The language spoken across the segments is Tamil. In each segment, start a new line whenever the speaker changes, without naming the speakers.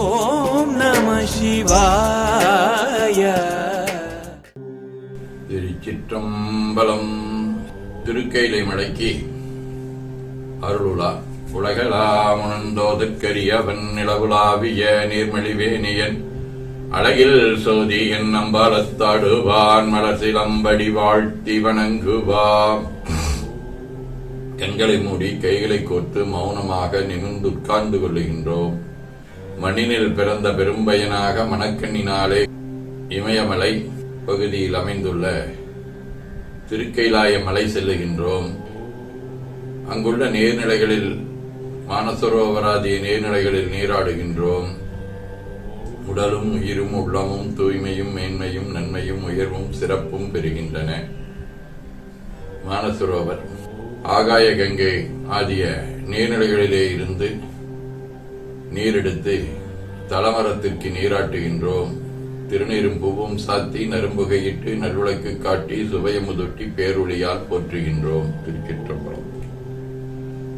ஓம் நம சிவாய.
திருச்சிற்றம்பலம் திருக்கையிலை மடக்கி அருளுலா உலகலாமுணந்தோதற்கரியவன் நிலவுலாவிய நீர்மொழிவேணியன். அழகில் சோதி என் அம்பாலத்தாடுவான் மலசிலம்படி வாழ்த்தி வணங்குவான் கண்களை மூடி கைகளை கோர்த்து மௌனமாக நிமிர்ந்து உட்கார்ந்து கொள்ளுகின்றோம். மண்ணினில் பிறந்த பெரும்பயனாக மணக்கண்ணினாலே இமயமலை பகுதியில் அமைந்துள்ள திருக்கைலாய மலை செல்லுகின்றோம். அங்குள்ள நீர்நிலைகளில் மானசரோவராதிய நீர்நிலைகளில் நீராடுகின்றோம். உடலும் உயிரும் உள்ளமும் தூய்மையும் மேன்மையும் நன்மையும் உயர்வும் சிறப்பும் பெறுகின்றன. மானசரோவர் ஆகாய கங்கை ஆகிய நீர்நிலைகளிலே இருந்து நீரெடுத்து தலமரத்திற்கு நீராட்டுகின்றோம். திருநீரும் பூவும் சாத்தி நரும்புகையிட்டு நல்விளக்கு காட்டி சுவையமுதொட்டி பேரொழியால் போற்றுகின்றோம். திருச்சிற்றம்பலம்.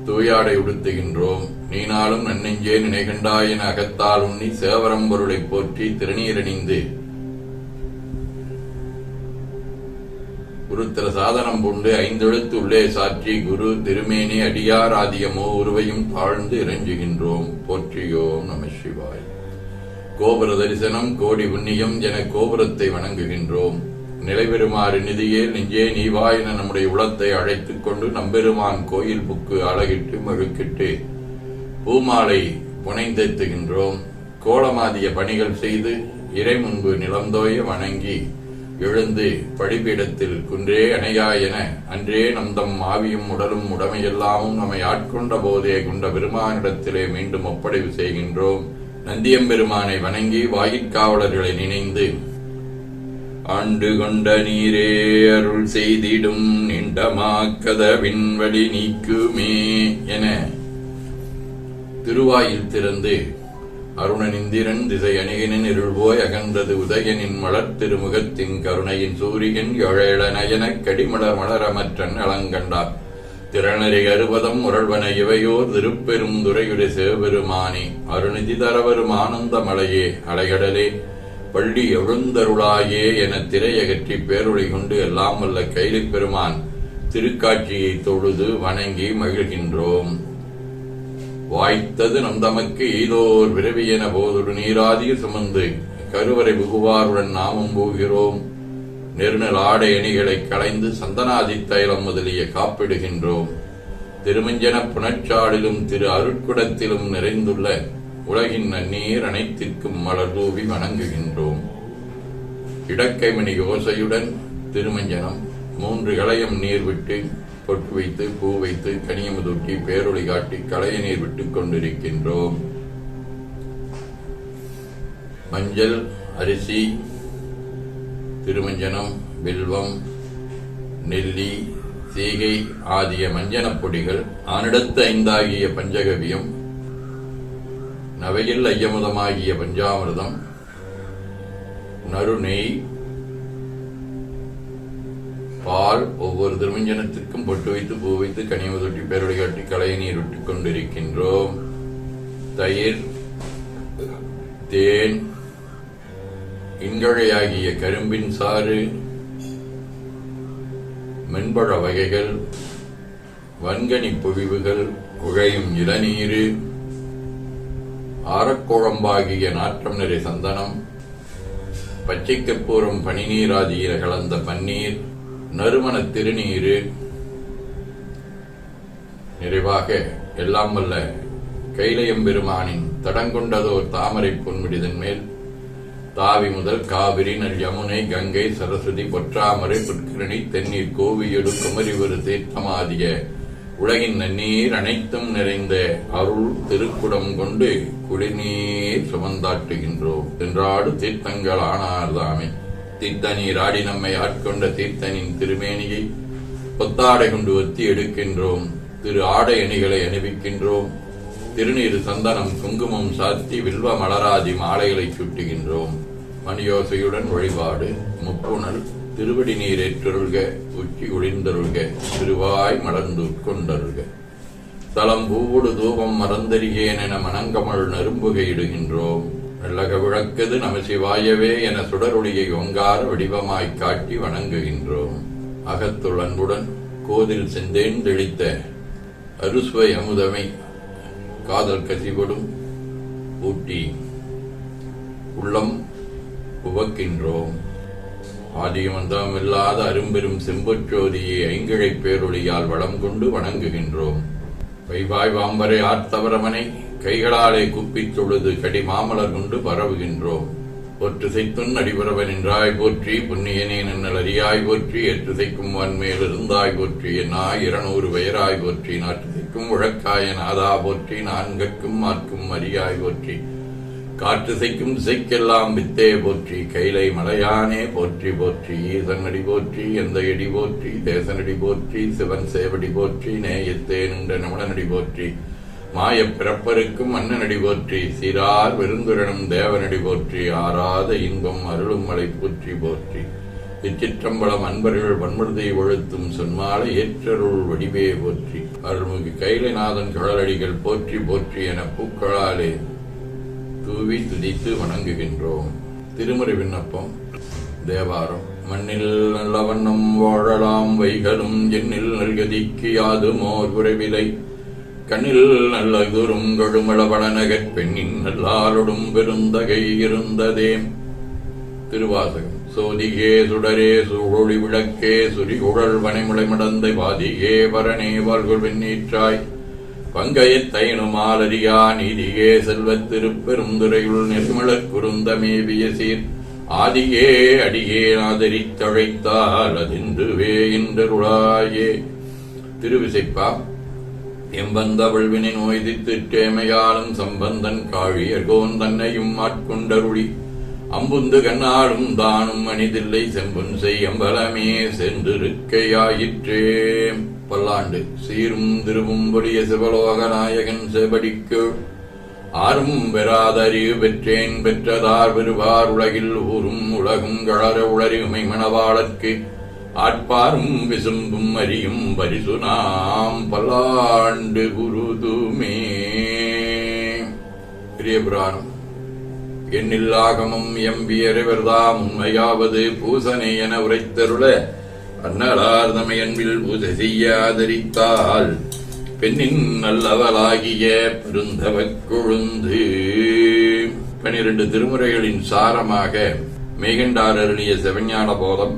தூயாடை உடுத்துகின்றோம். நீனாலும் நன்னெஞ்சே நினைகண்டாயின் அகத்தால் உண்ணி சேவரம்பொருளை போற்றி திருநீரணிந்து குருத்திர சாதனம் பூண்டு ஐந்தெழுத்து உள்ளே சாற்றி குரு திருமேனி அடியார் ஆதியமோ உருவையும் தாழ்ந்து இறைஞ்சுகின்றோம். போற்றியோம் நம சிவாய். கோபுர தரிசனம் கோடி புண்ணியம் என கோபுரத்தை வணங்குகின்றோம். நிலைபெறுமாறு நிதியே நெஞ்சே நீவா என நம்முடைய உளத்தை அழைத்துக் கொண்டு நம்பெருமான் கோயில் புக்கு அழகிட்டு மழுக்கிட்டு பூமாலை புனைந்தெத்துகின்றோம். கோலமாதிய பணிகள் செய்து இறை முன்பு நிலந்தோய வணங்கி எழுந்து படிப்பீடத்தில் குன்றே அணையா என அன்றே நந்தம் ஆவியும் உடலும் உடமையெல்லாமும் நம்மை ஆட்கொண்ட போதே கொண்ட பெருமானிடத்திலே மீண்டும் ஒப்படைவு செய்கின்றோம். நந்தியம்பெருமானை வணங்கி வாயிற்காவலர்களை நினைந்து ஆண்டு கொண்ட நீரே அருள் செய்திடும் நிண்டமாக்கத விண்வழி நீக்குமே என திருவாயில் திறந்து அருணனிந்திரன் திசை அணிகனின் இருள்போய் அகன்றது உதயனின் மலர் திருமுகத்தின் கருணையின் சூரியன் எழேளனயனக் கடிமலர் மலரமற்றன் அலங்கண்டார். திறனறி அறுபதம் முரள்வன இவையோர் திருப்பெரும் துறையுடைய சிவபெருமானே அருணிதி தரவரும் ஆனந்த மலையே அலைகடலே. பள்ளி எழுந்தருளாயே என திரையகற்றி பேருளை கொண்டு எல்லாம் வல்ல கைலிப் பெருமான் திருக்காட்சியை தொழுது வணங்கி மகிழ்கின்றோம். வாய்த்தது நம் தமக்கு ஈதோர் விரவி என போதொரு நீராதிய சுமந்து. கருவறை புகுவாருடன் நாமும் போகிறோம். நெருநல் ஆடை அணிகளை களைந்து சந்தனாதி தைலம் முதலிய காப்பிடுகின்றோம். திருமஞ்சன புனச்சாடிலும் திரு அருட்குடத்திலும் நிறைந்துள்ள உலகின் நன்னீர் அனைத்திற்கும் மலர் தூவி வணங்குகின்றோம். இடக்கைமணி யோசையுடன் திருமஞ்சனம் மூன்று இளையம் நீர் விட்டு பொட்டு வைத்து பூ வைத்து கனியமுதூட்டி பேரொளி காட்டி களைய நீர் விட்டுக் கொண்டிருக்கின்றோம். மஞ்சள் அரிசி திருமஞ்சனம் வில்வம் நெல்லி சீகை ஆகிய மஞ்சனப் பொடிகள் ஆனிடத்து ஐந்தாகிய பஞ்சகவியம் நவையில் ஐயமுதமாகிய பஞ்சாமிரதம் நறுநெய் பால் ஒவ்வொரு திருமஞ்சனத்திற்கும் பொட்டு வைத்து பூ வைத்து கனிவு தொட்டி பேரொழி காட்டி கலையை நீர் விட்டுக் கொண்டிருக்கின்றோம். தயிர் தேன் இன்கழையாகிய கரும்பின் சாறு மென்பழ வகைகள் வன்கனி பொழிவுகள் உழையும் இளநீர் ஆரக்குழம்பாகிய நாற்றம் நிறை சந்தனம் பச்சை கற்பூரம் பனிநீராதியில கலந்த பன்னீர் நறுமண திருநீரு நிறைவாக எல்லாம் வல்ல கைலயம் பெருமானின் தடங்கொண்டதோர் தாமரை பொன்முடிதன் மேல் தாவி முதல் காவிரி நல் யமுனை கங்கை சரஸ்வதி பொற்றாமரை புட்கிரணி தென்னீர் கோவியடு குமரிவரு தீர்த்தமாதிய உலகின் நன்னீர் அனைத்தும் நிறைந்த அருள் திருக்குடம் கொண்டு குடிநீர் சுமந்தாட்டுகின்றோம் என்றாடு தீர்த்தங்கள் ஆனார்தாமே. தீர்த்தனீர் ஆடி நம்மை ஆட்கொண்ட தீர்த்தனின் திருமேனியை பொத்தாடை கொண்டு ஒத்தி எடுக்கின்றோம். திரு ஆடை அணிகளை அணிவிக்கின்றோம். திருநீர் சந்தனம் குங்குமம் சாத்தி வில்வ மலராதி மாலைகளை சுட்டுகின்றோம். மணியோசையுடன் வழிபாடு முப்புணல் திருவடி நீர் ஏற்றருள்க உச்சி ஒளிந்தருள்க திருவாய் மலர்ந்து உட்கொண்டருள்க. தலம் பூவுடு தூபம் மறந்தறியேன் என மணங்கமள் நரும்புகையிடுகின்றோம். நல்லக விளக்கது நம சிவாயவே என சுடரொளியை ஒங்கார வடிவமாய்க் காட்டி வணங்குகின்றோம். அகத்துள் அன்புடன் கோதில் செந்தேன் தெளித்த அறுசுவை அமுதமை காதல் கசிவடும் ஊட்டி உள்ளம் உவக்கின்றோம் ஆதியமந்தம் இல்லாத அரும்பெரும் செம்பொற்றோதியை ஐங்கிழை பேரொழியால் வளம் கொண்டு வணங்குகின்றோம். வைவாய் வாம்பரை ஆர்த்தவரமனை கைகளாலே குப்பித் தொழுது கடி மாமலர் கொண்டு பரவுகின்றோம். பொற்றுசைத்துன் அடிபரவன் என்றாய் போற்றி புண்ணியனே நன்னல் அறியாய் போற்றி எற்றுசைக்கும் வன்மேல் இருந்தாய் போற்றி என்னாய் இருநூறு பெயராய் போற்றி நாற்றுசைக்கும் உழக்காய நாதா போற்றி நான்கற்கும் மாற்கும் அறியாய் போற்றி. காற்றுசைக்கும் திசைக்கெல்லாம் வித்தே போற்றி கைலை மலையானே போற்றி போற்றி ஈசனடி போற்றி எந்த எடி போற்றி தேசனடி போற்றி சிவன் சேவடி போற்றி நேயத்தே நின்ற நமடனடி போற்றி. மாயப் பிறப்பருக்கும் மன்னனடி போற்றி சிறார் விருந்துரனும் தேவனடி போற்றி ஆறாத இன்பம் அருளும் மலை போற்றி போற்றி. இச்சிற்றம்பலம் அன்பர்கள் வன்மருதை ஒழுத்தும் சொன்மாலை ஏற்றருள் வடிவே போற்றி. அருள்மிகு கைலைநாதன் கழலடிகள் போற்றி போற்றி என பூக்களாலே தூவி துதித்து வணங்குகின்றோம். திருமுறை விண்ணப்பம். தேவாரம். மண்ணில் நல்ல வண்ணம் வாழலாம் வைகளும் எண்ணில் நல்கதிக்கு யாதுமோர் குறைவிலை கண்ணில் நல்ல குறும் கழுமளவளநகற் பெண்ணின் நல்லாருடும் பெருந்தகை இருந்ததே. திருவாசகம். சோதிகே சுடரே சூழொளி விளக்கே சுரிகுழல் வனைமுளை மடந்தை பாதிகே பரணே வாழ்கொள் வெண்ணீற்றாய் பங்கையத் தைனுமாலரியா நீதியே செல்வத் திருப்பெருந்துரையுள் நெருமலர் குருந்தமேவிய சீர் ஆதியே அடியே ஆதரித் தழைத்தால் அதின்றுவே இன்றருளாயே. திருவிசைப்பா எம்பந்தவள் வினை நோய்திட்டேமையாலும் சம்பந்தன் காழியர்கோன் தன்னையும் ஆட்கொண்டருளி. அம்புந்து கண்ணாடும் தானும் அணிதில்லை செம்புன் செய்யம்பலமே சென்றிருக்கையாயிற்றே. பல்லாண்டு சீரும் திருவும்படிய சிவலோக நாயகன் செபடிக்கு. ஆறும் பெறாதறிவு பெற்றேன் பெற்றதார் பெறுவார் உலகில் ஊரும் உலகும் கழற உளறி உமை மணவாளர்க்கு. ஆட்பாரும் விசும்பும் அறியும் பரிசு நாம் பல்லாண்டு குருதுமே பிரியபுராணம் எண்ணில்லாகமும் எம்பியறிவர்தாம் உண்மையாவது பூசனை என உரைத்தருள அன்னலார்தமை அன்பில் பூஜை செய்ய ஆதரித்தால் பெண்ணின் நல்லவளாகிய பெருந்தவக் கொழுந்து. பனிரெண்டு திருமுறைகளின் சாரமாக மேகண்டார் அருளிய செவஞான போதம்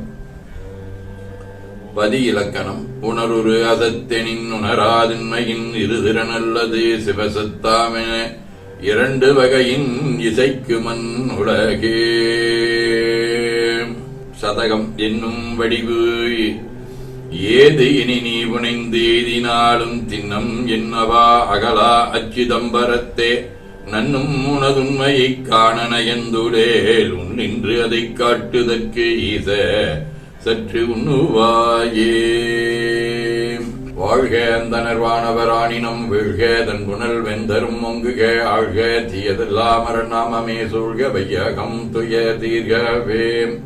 பதி இலக்கணம். உணருரு அதத்தெனின் உணராதின்மையின் இருதிறனல்லது சிவசத்தாமென இரண்டு வகையின் இசைக்கு மண் உலகே. சதகம் என்னும் வடிவு. ஏது இனி நீ புனைந்து எய்தினாலும் தின்னம் என்னவா அகலா அச்சிதம்பரத்தே. நன்னும் உனதுண்மையைக் எந்தூடேலும் நின்று அதைக் காட்டுதற்கு ஈச. சற்று உண்ணுவாயே. வாழ்க அந்த நர்வானவராணினம் வீழ்க தன் புனல் வெந்தரும் மொங்குக ஆழ்க தீயதெல்லாம் நாமமே சூழ்க வையகம் துய தீர்கவே.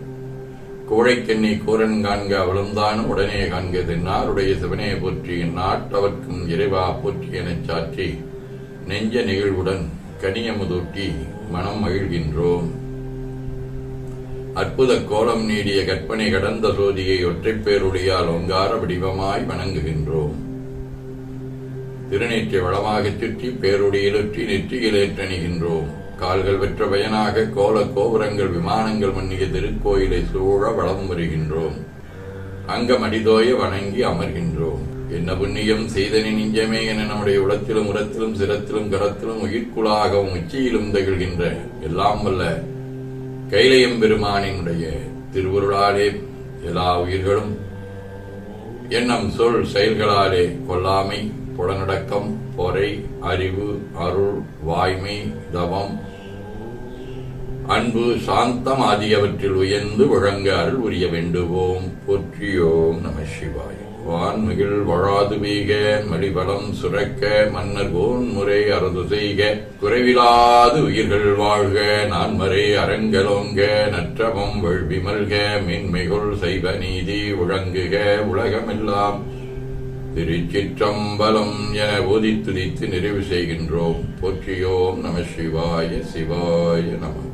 கோழைக்கண்ணி கூரன் காண்க அவளும்தான் உடனே காண்க தென்னாருடைய சிவனே போற்றி நாட்டவர்க்கும் இறைவா போற்றி எனச் சாற்றி நெஞ்ச நிகழ்வுடன் கனியமுதூட்டி மனம் மகிழ்கின்றோம். அற்புத கோலம் நீடிய கற்பனை கடந்த சோதியை ஒற்றைப் பேருடையால் ஒங்கார வடிவமாய் வணங்குகின்றோம். திருநீற்றை வளமாகச் சுற்றி பேருடையிலொற்றி நெற்றியிலேற்றணிகின்றோம் கால்கள் பெற்ற பயனாக கோல கோபுரங்கள் விமானங்கள் மன்னிய திருக்கோயிலை சூழ வளம் வருகின்றோம். அங்கம் அடிதோய வணங்கி அமர்கின்றோம். என்ன புண்ணியம் செய்தனி நெஞ்சமே என நம்முடைய உளத்திலும் உரத்திலும் சிரத்திலும் கரத்திலும் உயிர்க்குழாகவும் உச்சியிலும் திகழ்கின்ற எல்லாம் வல்ல கைலையும் பெருமானினுடைய திருவருளாலே எல்லா உயிர்களும் எண்ணம் சொல் செயல்களாலே கொல்லாமை புலனடக்கம் பொறை அறிவு அருள் வாய்மை தவம் அன்பு சாந்தம் ஆகியவற்றில் உயர்ந்து விளங்க அருள் உரிய வேண்டுவோம். போற்றியோம் நம சிவாயம் வான்மிகில் வழாது வீக மடிபலம் சுரக்க மன்னர் கோன் முறை அறது செய்க. குறைவிலாது உயிர்கள் வாழ்க நான்மறை அரங்கலோங்க நற்றவம் வெள்வி மல்க மின்மிகுள் செய்வ நீதி உழங்குக உலகமெல்லாம் திருச்சிற்றம்பலம் என ஓதி துதித்து நிறைவு செய்கின்றோம். போற்றியோம் நம சிவாய சிவாய நம.